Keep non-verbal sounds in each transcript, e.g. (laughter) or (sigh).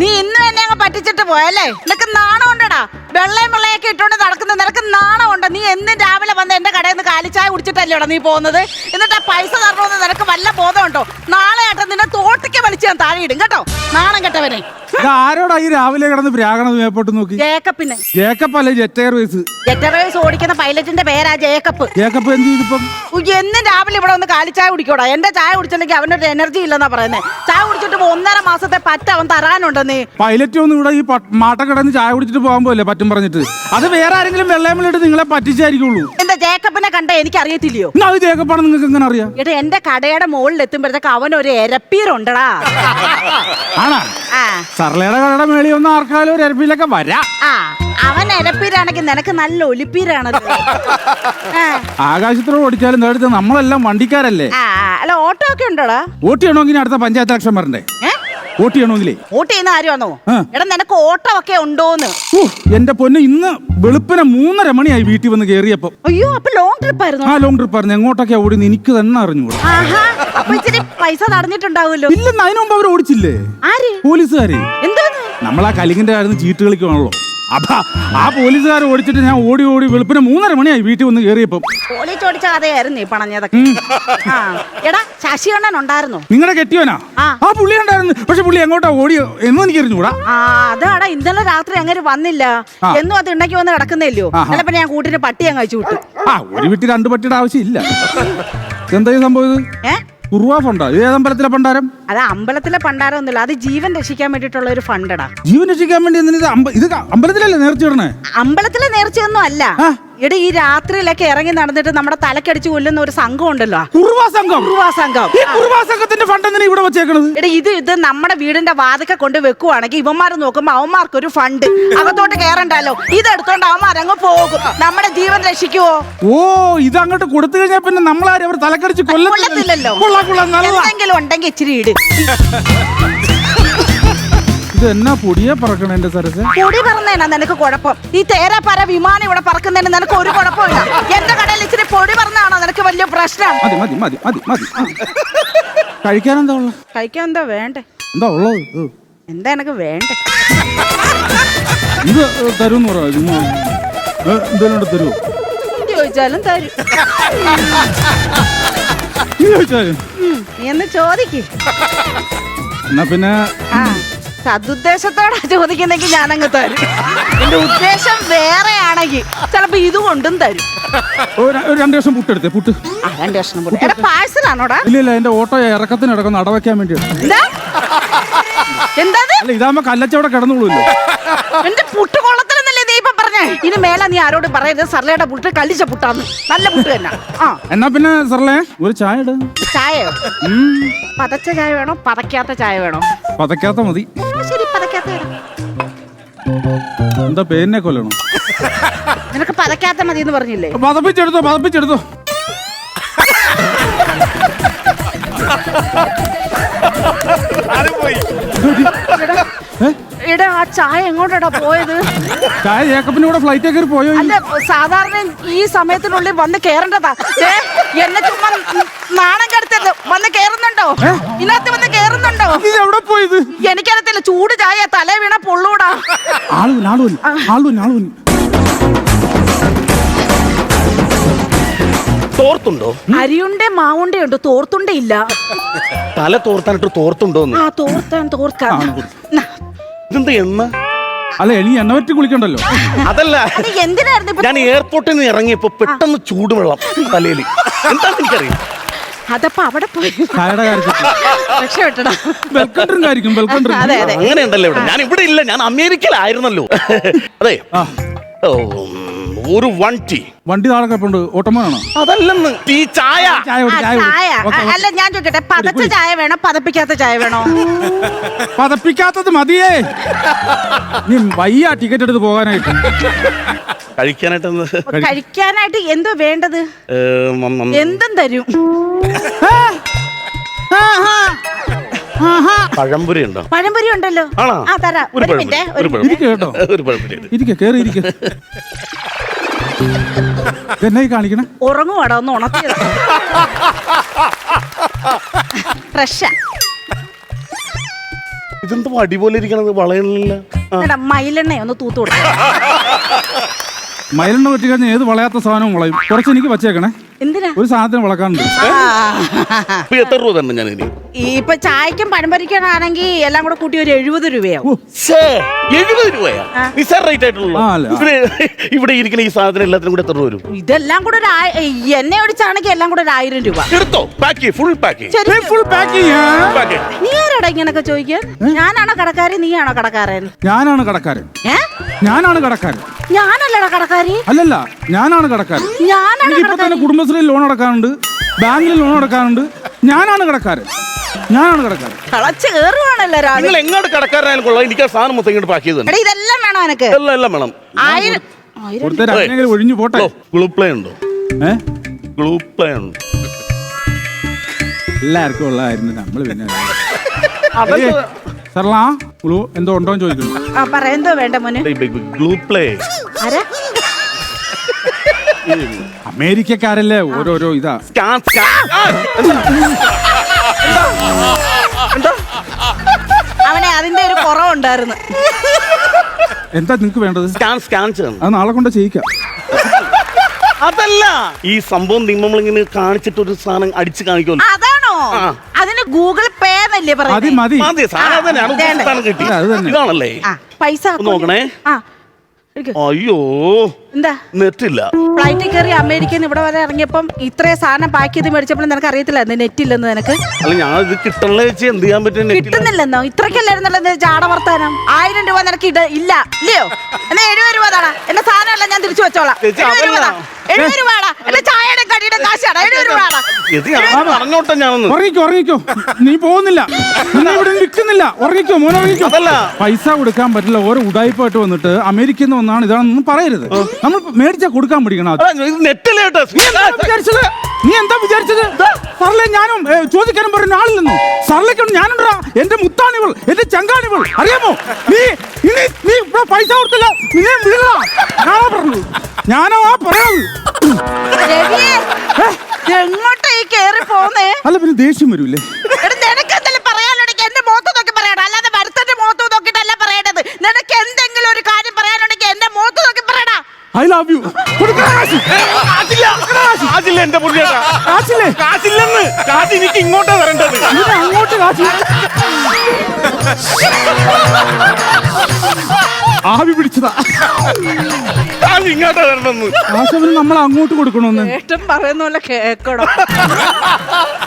നീ ഇന്ന് തന്നെ അങ്ങ് പറ്റിച്ചിട്ട് പോയല്ലേ? നിനക്ക് നാണം ഉണ്ടടാ വെള്ളയും വെള്ളയൊക്കെ ഇട്ടുകൊണ്ട് നടക്കുന്ന നിനക്ക് നാണമുണ്ട്. നീ എന്നും രാവിലെ വന്ന് എന്റെ കടയിൽ നിന്ന് കാലിച്ചായ കുടിച്ചിട്ടല്ലേടാ നീ പോകുന്നത്? എന്നിട്ട് ആ പൈസ തരണമെന്ന് നിനക്ക് വല്ല ബോധമുണ്ടോ? നാളെ ആട്ടെ നിന്നെ തോട്ടിക്ക് വലിച്ച് ഞാൻ താഴെ ഇടും കേട്ടോ. നാണം കെട്ടവനെ. ആരോടാ ഈ രാവിലെ കിടന്ന് പ്രാകണത് മേപ്പോട്ട് നോക്കി? ജേക്കപ്പിന് ജേക്കപ്പ് അല്ലേ ജെറ്റ് എയർവേസ്? ജെറ്റ് എയർവേസ് ഓടിക്കുന്ന പൈലറ്റിന്റെ പേരാ ജേക്കപ്പ് ജേക്കപ്പ് എന്ത് ചെയ്തിപ്പം? എന്നും രാവിലെ ഇവിടെ ഒന്ന് ചായ കുടിക്കോടാ. എന്റെ ചായ കുടിച്ചില്ലെങ്കിൽ അവനൊരു എനർജി ഇല്ലെന്നാ പറയുന്നത് ചായ കുടിച്ചിട്ട് ഒന്നര മാസത്തെ പറ്റ അവൻ തരാനുണ്ടെന്ന് പൈലറ്റ് ഒന്നും ഇവിടെ ഈ പ- മാട്ട കിടന്ന് ചായ കുടിച്ചിട്ട് പോകാൻ പോലെ പറ്റും പറഞ്ഞിട്ട്. അത് വേറെ ആരെങ്കിലും വെള്ളയമ്മലിട്ട് നിങ്ങളെ പറ്റിച്ചായിരിക്കുള്ളൂ. എന്റെ ജേക്കബിനെ കണ്ട എനിക്ക് അറിയത്തില്ലയോ എന്നാ അത് ജേക്കപ്പാണ് നിങ്ങൾക്ക് എങ്ങനെ അറിയാം? എടാ എന്റെ കടയുടെ മുകളിൽ എത്തുമ്പോഴത്തേക്ക് അവൻ ഒരു എരപ്പീരുണ്ടടാ. ആണാ? ആ. സർലയുടെ കടയുടെ മേളി ഒന്ന് ആർക്കാലും ഒരു അരപ്പിലൊക്കെ വരാം. ആ അവൻ എരപ്പീരാണെങ്കിൽ നിനക്ക് നല്ല ഒലിപ്പീരാണ് ആകാശത്തോട് ഓടിച്ചാലും നേടുത്ത് നമ്മളെല്ലാം വണ്ടിക്കാരല്ലേ? ആ, അല്ല ഓട്ടോ ഒക്കെ ഉണ്ടോടാ? വോട്ട് ചെയ്യണമെങ്കിൽ അടുത്ത പഞ്ചായത്ത് ഇലക്ഷൻ വരണ്ടേ ഏ? വോട്ട് ചെയ്യണമെങ്കിലേ. വോട്ട് ചെയ്യുന്ന ആരുമാണോ ആ. എടാ നിനക്ക് ഓട്ടോ ഉണ്ടോന്ന്. ഊ, എന്റെ പൊന്ന് ഇന്ന് വെളുപ്പിനെ മൂന്നര മണിയായി വീട്ടിൽ വന്ന് കയറിയപ്പം അയ്യോ അപ്പൊ ലോങ് ട്രിപ്പ് ആയിരുന്നു? ആ ലോങ് ട്രിപ്പ് ആയിരുന്നു. എങ്ങോട്ടൊക്കെ ഓടിന്ന് എനിക്ക് തന്നെ അറിഞ്ഞുകൂടാ. ആഹാ അപ്പൊ ഇച്ചിരി പൈസ തടഞ്ഞിട്ടുണ്ടാവുമല്ലോ. ഇല്ലെന്ന് അതിനു മുമ്പ് അവർ ഓടിച്ചില്ലേ? ആര്? പോലീസുകാരെ. എന്തോന്ന് നമ്മളാ കലിങ്ങിന്റെ ആയിരുന്നു ചീട്ട് കളിക്കുവാണല്ലോ. അപ്പൊ ആ പോലീസുകാർ ഓടിച്ചിട്ട് ഞാൻ ഓടി ഓടി വെളുപ്പിന് മൂന്നര മണിയായി വീട്ടിൽ വന്ന് കയറിയപ്പം പോലീസ് ഓടിച്ച കഥയായിരുന്നു ഈ പണഞ്ഞതൊക്കെ. ആ എടാ ശശികണ്ണൻ ഉണ്ടായിരുന്നു. നിങ്ങളുടെ കെട്ടിയോനാ ആ. ആ പുള്ളി ഉണ്ടായിരുന്നു. പക്ഷെ പുള്ളി എങ്ങോട്ടാ ഓടിയോ എന്നും എനിക്ക് അറിഞ്ഞൂടാ. ആ അതാടാ ഇന്നലെ രാത്രി അങ്ങനെ വന്നില്ല. ആ. എന്നും അത് ഉണ്ടാക്കി വന്ന് കിടക്കുന്നില്ലയോ ആഹാ. പിന്നെ ഞാൻ കൂട്ടിന് പട്ടി അങ്ങ് കഴിച്ചു വിട്ടു. ആ ഒരു വീട്ടിൽ രണ്ട് പട്ടിയുടെ ആവശ്യമില്ല. എന്താ ഈ സംഭവം ഇത്? ഏ? ഉറുവാ ഫണ്ടാ ഇത് ഏതമ്പലത്തിലെ പണ്ടാരം? അത് അമ്പലത്തിലെ പണ്ടാരമൊന്നുമില്ല അത് ജീവൻ രക്ഷിക്കാൻ വേണ്ടിയിട്ടുള്ള ഒരു ഫണ്ടടാ ജീവൻ രക്ഷിക്കാൻ വേണ്ടി എന്തിനാ ഇത് അമ്പ- ഇത് അമ്പലത്തിലല്ലേ നേർച്ചിടണേ അമ്പലത്തിലെ നേർച്ചയൊന്നും അല്ല. ആ. എടാ ഈ രാത്രിയിലൊക്കെ ഇറങ്ങി നടന്നിട്ട് നമ്മുടെ തലക്കടിച്ച് കൊല്ലുന്ന ഒരു സംഘം ഉണ്ടല്ലോ. കുറുവാ സംഘം. കുറുവാ സംഘം. ഈ കുറുവാ സംഘത്തിന്റെ ഫണ്ട് എന്തിനാ ഇവിടെ വെച്ചേക്കണത്? എടാ ഇത് ഇത് നമ്മുടെ വീടിന്റെ വാതിക്ക കൊണ്ട് വെക്കുവാണെങ്കിൽ ഇവന്മാർ നോക്കുമ്പോ അവന്മാർക്ക് ഒരു ഫണ്ട് അകത്തോട്ട് കേറണ്ടല്ലോ. ഇത് എടുത്തോണ്ട് അവന്മാർ അങ്ങ് പോകും. നമ്മുടെ ജീവൻ രക്ഷിക്കുവോ? ഓ ഇത് അങ്ങോട്ട് കൊടുത്തു കഴിഞ്ഞാൽ പിന്നെ നമ്മളാരും അവർ തലക്കടിച്ച് കൊല്ലത്തില്ലല്ലോ. കൊള്ളാം കൊള്ളാം നല്ല എന്തെങ്കിലും ഉണ്ടെങ്കിൽ ഇച്ചിരി ഇട്. ഇത് എന്നാ പൊടിയാ പറക്കണ എന്റെ സരസ്? പൊടി പറന്നേനാ നിനക്ക് കുഴപ്പം. ഈ തേരാപ്പര വിമാനം ഇവിടെ പറക്കുന്നതിന് നിനക്ക് ഒരു കുഴപ്പമില്ല. എന്റെ കടയിൽ ഇച്ചിരി പൊടി പറന്നാണോ നിനക്ക് വലിയ പ്രശ്നം? മതി മതി മതി മതി മതി. കഴിക്കാൻ എന്താ ഉള്ളത്? കഴിക്കാൻ എന്താ വേണ്ടേ? എന്താ ഉള്ളത്. എന്താ എനക്ക് വേണ്ടേ? ഇത് ഏ, എന്തേലും തരുമോ ചോദിച്ചാലും തരും. ചോദിച്ചാലും. എന്ന് ചോദിക്ക്. എന്നാ പിന്നെ സതുദ്ദേശത്തോടെ ചോദിക്കുന്നെങ്കിൽ ഞാനങ്ങ് തരും. എന്റെ ഉദ്ദേശം വേറെ ആണെങ്കിൽ ചിലപ്പോ ഇത് കൊണ്ടും തരും. ഒരു രണ്ട് ദിവസം പുട്ടെടുത്തേ പുട്ട്. ആ രണ്ട് കഷ്ണം പൊടി എടാ പാഴ്സലാണോടാ ഇല്ല ഇല്ല എന്റെ ഓട്ടോ ഇറക്കത്തിന് ഇടക്കുന്ന അടവയ്ക്കാൻ വേണ്ടിയാണ് എന്താ? എന്താ അല്ല ഇതാകുമ്പോ കല്ലച്ചവിടെ കിടന്നുള്ളൂല്ലോ എന്റെ പുട്ട് കൊള്ളത്തിലെന്നല്ലേ നീ ഇപ്പൊ പറഞ്ഞേ? ഇനി മേല നീ ആരോട് പറയരുത്. സർലയുടെ പുട്ട് കല്ലിച്ച പുട്ടാന്ന്. നല്ല പുട്ട് തന്നെ. ആ. എന്നാ പിന്നെ സർലേ ഒരു ചായ ഇട്. ചായയോ? പതച്ച ചായ വേണോ? പതക്കാത്ത ചായ വേണോ? പതക്കാത്ത മതി. എന്താ പേരിനെ കൊല്ലണം? നിനക്ക് പതക്കാത്ത മതി എന്ന് പറഞ്ഞില്ലേ പതപ്പിച്ചെടുത്തോ പതപ്പിച്ചെടുത്തോ ഏ? എടാ ആ ചായ എങ്ങോട്ടാ പോയത്? ചായ ജേക്കപ്പിന്റെ കൂടെ ഫ്ലൈറ്റ് കയറി പോയോ? അല്ല സാധാരണ ഈ സമയത്തിനുള്ളിൽ വന്ന് കേറേണ്ടതാ. എന്നെ ചുമ്മാ നാണം കെടുത്തത് വന്ന് കേറുന്നുണ്ടോ? ഇതിനകത്ത് വന്ന് കേറുന്നുണ്ടോ? ഇത് എവിടെ പോയത്? എനിക്കറിയത്തില്ല ചൂട് ചായ തലേ വീണ പൊള്ളൂടാ. ആളുവൻ ആളുവൻ ആളുവൻ ആളുവൻ തോർത്തുണ്ടോ? അരിയുണ്ടേ മാവുണ്ടേ ഉണ്ട് തോർത്തുണ്ടേ ഇല്ല. തല തോർത്താനിട്ട് തോർത്തുണ്ടോന്ന്? ആ തോർത്താൻ തോർക്കാൻ ഇതെന്താ എണ്ണ? അല്ല എനി എന്നെ പറ്റി കുളിക്കണ്ടല്ലോ. അതല്ല. അത് എന്തിനായിരുന്നു ഇപ്പൊ ഞാൻ എയർപോർട്ടിൽ നിന്ന് ഇറങ്ങിയപ്പോ പെട്ടെന്ന് ചൂടുവെള്ളം തലയിൽ. എന്താണെന്ന് എനിക്കറിയാം അതപ്പോ അവിടെ പോയി. ചായയുടെ കാര്യത്തിൽ രക്ഷപ്പെട്ടടാ അതെ അതെ. അങ്ങനെ ഉണ്ടല്ലോ ഇവിടെ. ഞാൻ ഇവിടെ ഇല്ല ഞാൻ അമേരിക്കയിലായിരുന്നല്ലോ. അതെ. ഓ, ഒരു വണ്ടി. വണ്ടി നാളെ അതല്ലെന്ന്. ടീ ചായ ചായ ആ, കുടി, ചായ കുടി. ചായ. Okay, okay. അല്ല ഞാൻ ചോദിക്കട്ടെ പതച്ച ചായ വേണോ? പതപ്പിക്കാത്ത ചായ വേണോ? പതപ്പിക്കാത്തത് മതിയേ. നീ വയ്യ ടിക്കറ്റ് എടുത്ത് പോകാനായിട്ട്. കഴിക്കാനായിട്ട് കഴിക്കാനായിട്ട് എന്തോ വേണ്ടത്? ഏ, മ- മ- എന്തും തരും. പഴംപുരി ഉണ്ടോ? പഴംപുരി ഉണ്ടല്ലോ. ആണോ? ആ തരാം. ഒരു ഒരു മിനിറ്റ് ഒരു ഒരു മിനിറ്റ്. ഇരിക്ക് കേട്ടോ. (laughs) ഒരു ഇരിക്ക കേറി ഇരിക്ക. ഇതെന്നായി കാണിക്കണേ? ഉറങ്ങുവാടാ ഒന്ന് ഉണർത്തിയത്. ഫ്രഷാ. ഇതെന്താ അടിപോലെ ഇരിക്കണത്? വളയണില്ല. മയിലെണ്ണ ഒന്ന് തൂത്തു കൊടുക്കും. മയിലെണ്ണ വെച്ച് കഴിഞ്ഞാൽ ഏത് വളയാത്ത സാധനവും വളയും? കുറച്ച് എനിക്ക് വച്ചേക്കണേ. എന്തിനാ? ഒരു സാധനം വളക്കാനുണ്ട്. ഇപ്പൊ എത്ര രൂപ തന്നെ ഞാൻ ഇനി ഈ ഇപ്പൊ ചായക്കും പഴംപരിക്കാനാണെങ്കിൽ എല്ലാം കൂടെ കൂട്ടി ഒരു എഴുപത് രൂപയാവും. ശ്ശേ, എഴുപത് രൂപയാ. റേറ്റ് ആയിട്ടുള്ളൂ. ആ, അല്ല. ഇവിടെ ഇവിടെ ഇരിക്കുന്ന ഈ സാധനം എല്ലാത്തിനും കൂടെ എത്ര രൂപ വരും? ഇതെല്ലാം കൂടെ ഒരു ആയി- എണ്ണ ഒടിച്ചാണെങ്കിൽ എല്ലാം കൂടെ ഒരു ആയിരം രൂപ. എടുത്തോ? പാക്ക് ഫുൾ പാക്ക് ശരി ഫുൾ പാക്ക് ചെയ്യാ പാക്ക് നീ ആരാടാ ഇങ്ങനൊക്കെ ചോദിക്കാൻ ഞാനാണോ കടക്കാരി നീയാണോ കടക്കാരൻ? ഞാനാണ് കടക്കാരൻ. ഏ? ഞാനാണ് കടക്കാരൻ. ഞാനല്ലടാ കടക്കാരി. അല്ലല്ല ഞാനാണ് കടക്കാരൻ. ഞാനാണ് കുടുംബ ഇപ്പൊ തന്നെ കുടുംബശ്രീ ലോൺ അടക്കാറുണ്ട് ബാങ്കിൽ ലോൺ അടക്കാറുണ്ട്. ഞാനാണ് കടക്കാരൻ. ഞാനാണ് കടക്കാരൻ. കളച്ച് കേറുവാണല്ലോ രാവിലെ. നിങ്ങൾ എങ്ങോട്ട് കടക്കാരനായാലും കൊള്ളാം. എനിക്ക് ആ സാധനം മൊത്തം ഇങ്ങോട്ട് പാക്ക് ചെയ്തു എടാ ഇതെല്ലാം വേണോ എനക്ക് എല്ലാം എല്ലാം വേണം. ആയിരം ആയിരം കൊടുത്ത രണ്ടെങ്കിലും ഒഴിഞ്ഞു പോട്ടെ. ഗ്ലൂ പ്ലേ ഉണ്ടോ? ഏ? ഗ്ലൂ പ്ലേ ഉണ്ട്? എല്ലാവർക്കും ഉള്ളതായിരുന്നു. നമ്മൾ പിന്നെ അതൊക്കെ സർലാ ഗ്ലൂ എന്തോ ഉണ്ടോ എന്ന് ചോദിക്കുന്നു. ആ പറ എന്തോ വേണ്ട മോനെ? ഗ്ലൂ പ്ലേ ആരാ? അമേരിക്കക്കാരല്ലേ? ഓരോരോ ഇതാ. സ്കാൻ സ്കാൻ ആ, എന്താ? എന്താ അവനെ അതിന്റെ ഒരു കുറവുണ്ടായിരുന്നു. എന്താ നിങ്ങക്ക് വേണ്ടത്? സ്കാൻ സ്കാൻ ചെയ്യണം അത് നാളെ കൊണ്ട് ചെയ്യിക്കാം. അതല്ല. ഈ സംഭവം നമ്മളിങ്ങനെ കാണിച്ചിട്ട് ഒരു സാധനം അടിച്ചു കാണിക്കുമല്ലോ അതാണോ? ആ. അതിന് ഗൂഗിൾ പേ എന്നല്ലേ പറയുന്നത് മതി മതി. സാധനം തന്നെയാണ്. ആ, വേണ്ട. സാധനം കിട്ടി. ആ, അത് തന്നെ. ഇതാണല്ലേ? ആ പൈസ ഒന്ന് നോക്കണേ. ആ എടുക്ക്. അയ്യോ. എന്താ? നെറ്റില്ല. ഫ്ലൈറ്റിൽ കയറി അമേരിക്കയിൽ നിന്ന് ഇവിടെ വരെ ഇറങ്ങിയപ്പം ഇത്രയും സാധനം പാക്ക് ചെയ്ത് മേടിച്ചപ്പോൾ നിനക്ക് അറിയത്തില്ല നെറ്റ് ഇല്ലെന്ന് നിനക്ക്? അല്ല ഞാൻ ഇത് കിട്ടണല്ലേ വെച്ച് എന്ത് ചെയ്യാൻ പറ്റും നെറ്റില്ല കിട്ടുന്നില്ലെന്നോ? ഇത്രക്കല്ലായിരുന്നല്ലോ ചാട വർത്താനം. ആയിരം രൂപ നിനക്ക് ഇട. ഇല്ല. ഇല്ലയോ? എന്നാ എഴുപത് രൂപ താടാ എന്റെ സാധനമല്ല ഞാൻ തിരിച്ചു വെച്ചോളാം. ചേച്ചി, എഴുപത് രൂപ താ. അതല്ല. എഴുപത് രൂപടാ എന്റെ ചായയുടെ കടിയുടെ കാശാടാ. എഴുപത് രൂപടാ ഇത് ഞാൻ പറഞ്ഞോട്ടെ ഞാനൊന്ന്. ഉറങ്ങിക്കോ ഉറങ്ങിക്കോ. നീ പോകുന്നില്ല. നീ ഇവിടെ നിൽക്കുന്നില്ല. ഉറങ്ങിക്കോ മോനെ ഉറങ്ങിക്കോ. അതല്ല. പൈസ കൊടുക്കാൻ പറ്റില്ല. ഓരോ ഉടായ്പായിട്ട് വന്നിട്ട് അമേരിക്കയിൽ നിന്ന് വന്നാണ് ഇതാണെന്നൊന്നും പറയരുത്. നമ്മൾ മേടിച്ചാ കൊടുക്കാൻ പഠിക്കണം അത്. നീ എന്താ വിചാരിച്ചത്? സർലെ ഞാനും ചോദിക്കാനും പറയുന്ന ആളില്ലെന്നു സർലേക്ക് ഞാനുണ്ടാ എന്റെ മുത്താണിവൾ എന്റെ ചങ്കാണിവൾ. അറിയാമോ? നീ ഇനി നീ ഇവിടെ പൈസ കൊടുത്തില്ല. നീ വീഴ പറഞ്ഞു. ഞാനാ പറയത് എങ്ങോട്ടാ ഈ കേറി പോന്നേ? അല്ല പിന്നെ ദേഷ്യം വരൂലേ? എടാ നിനക്ക് എന്തെങ്കിലും പറയാനുണ്ടെങ്കിൽ എന്റെ മുഖത്ത് നോക്കി പറയണം. അല്ലാതെ വരുത്തന്റെ മുഖത്ത് നോക്കിയിട്ടല്ല പറയേണ്ടത്. നിനക്ക് എന്തെങ്കിലും ഒരു കാര്യം പറയാനുണ്ടെങ്കിൽ എന്റെ മുഖത്ത് നോക്കി പറയടാ. ഐ ലവ് യു കാശില്ല എന്റെ പുള്ളിയേട്ടാ. കാശില്ലേ? കാശില്ലെന്ന്. കാശ് എനിക്ക് ഇങ്ങോട്ടാ വരേണ്ടത് ഇതിന് അങ്ങോട്ട് കാശി. ആവി പിടിച്ചതാ. കാശ് ഇങ്ങോട്ടാ വരണമെന്ന് കാശവന് നമ്മൾ അങ്ങോട്ട് കൊടുക്കണമെന്ന്. ഏട്ടൻ പറയുന്ന പോലെ കേക്കണം?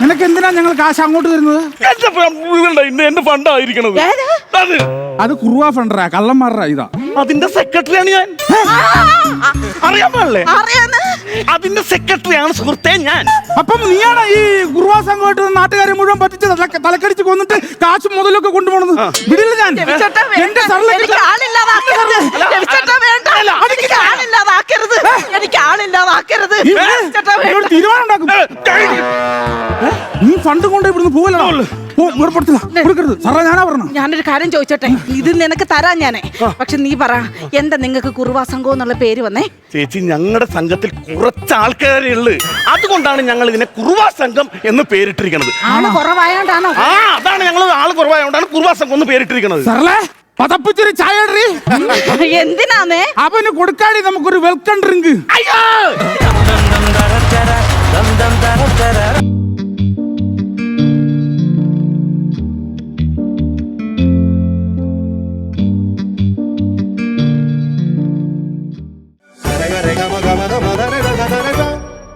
നിനക്ക് എന്തിനാ ഞങ്ങൾ കാശ് അങ്ങോട്ട് തരുന്നത്? എന്റെ ഫ- ഇതുണ്ട്, ഇന്ന് എന്റെ ഫണ്ടായിരിക്കണത് ഏത്? അത്. അത് കുറുവാ ഫണ്ടറാ കള്ളന്മാരുടെ ഇതാ. അതിന്റെ സെക്രട്ടറിയാണ് ഞാൻ. അറിയാൻ പാടില്ലേ? അറിയാന്ന്? അതിന്റെ സെക്രട്ടറിയാണ് സുഹൃത്തെ ഞാൻ. അപ്പം നീയാണ് ഈ കുറുവാ സംഘമായിട്ട് നാട്ടുകാരെ മുഴുവൻ പറ്റിച്ച് തല- തലക്കടിച്ച് കൊന്നിട്ട് കാശ് മുതലൊക്കെ കൊണ്ടുപോകുന്നത് വിടില്ല ഞാൻ. വേണ്ട. എന്റെ എനിക്ക് ആളില്ലാതാക്കരുത്. രവിച്ചേട്ടാ വേണ്ട. എനിക്ക് ആളില്ലാതാക്കരുത്. എനിക്ക് ആളില്ലാതാക്കരുത്. നീ. തീരുമാനം ഉണ്ടാക്കും ഫണ്ട് കൊണ്ട് ഇവിടുന്ന് പോവല്ലോ. ഏർപ്പെടുത്തില്ല കൊടുക്കരുത്. സാറേ ഞാനാ പറഞ്ഞു ഞാനൊരു കാര്യം ചോദിച്ചോട്ടെ? ഇത് നിനക്ക് തരാം ഞാനേ. പക്ഷെ നീ പറ എന്താ നിങ്ങക്ക് കുറുവാ സംഘം എന്നുള്ള പേര് വന്നേ? ചേച്ചി ഞങ്ങളുടെ സംഘത്തിൽ കുറച്ച് ആൾക്കാരേ ഉള്ളു. അതുകൊണ്ടാണ് ഞങ്ങൾ ഞങ്ങൾ ഇതിനെ കുറുവാ സംഘം എന്ന് പേരിട്ടിരിക്കുന്നത് ആൾ കുറവായോണ്ടാണോ? ആ അതാണ് ഞങ്ങൾ ആൾ കുറവായോണ്ടാണ് കുറുവാ സംഘം എന്ന് പേരിട്ടിരിക്കുന്നത് സർലേ പതപ്പിച്ചൊരു ചായ ഇടറി. എന്തിനാന്നേ? അവന് കൊടുക്കാടി നമുക്കൊരു വെൽക്കം ഡ്രിങ്ക് അയ്യോ!